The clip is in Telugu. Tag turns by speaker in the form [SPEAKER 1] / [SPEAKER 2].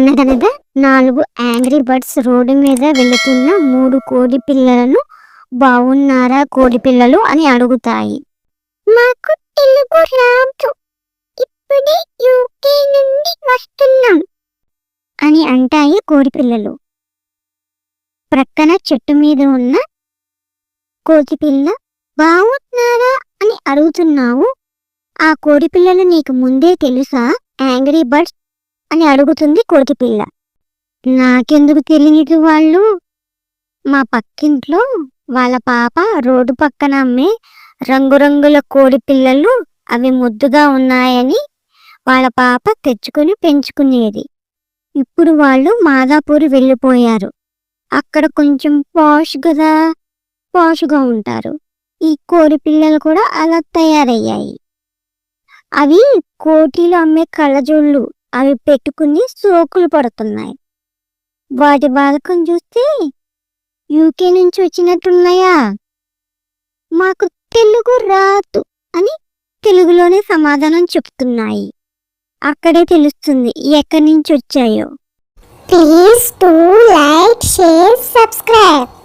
[SPEAKER 1] అనగనగా నాలుగు యాంగ్రీ బర్డ్స్ రోడ్డు మీద వెళుతున్న మూడు కోడి పిల్లలను బాగున్నారా కోడి పిల్లలు అని అడుగుతాయి. మాకు తెలుగు రాదు. ఇప్పుడే యూకే నుండి వస్తున్నాం. అని అంటాయి కోడి పిల్లలు. ప్రక్కన చెట్టు మీద ఉన్న కోతి పిల్ల బాగున్నారా అని అడుగుతున్నావు. ఆ కోడి పిల్లలు నీకు ముందే తెలుసా? యాంగ్రీ బర్డ్స్ అని అడుగుతుంది కోడి పిల్ల. నాకెందుకు తెలియదు వాళ్ళు? మా పక్కింట్లో వాళ్ళ పాప రోడ్డు పక్కన అమ్మే రంగురంగుల కోడి పిల్లలు అవి ముద్దుగా ఉన్నాయని వాళ్ళ పాప తెచ్చుకుని పెంచుకునేది. ఇప్పుడు వాళ్ళు మాదాపూర్ వెళ్ళిపోయారు. అక్కడ కొంచెం పాష్ కదా పాష్గా ఉంటారు. ఈ కోడి పిల్లలు కూడా అలా తయారయ్యాయి. అవి కోటిలో అమ్మే కళ్ళజోళ్ళు. అవి పెట్టుకుని సోకులు పడుతున్నాయి. వాటి బాధకం చూస్తే యూకే నుంచి వచ్చినట్టున్నాయా? మాకు తెలుగు రాదు అని తెలుగులోనే సమాధానం చెప్తున్నాయి. అక్కడే తెలుస్తుంది ఎక్కడి నుంచి వచ్చాయో. Please to like share subscribe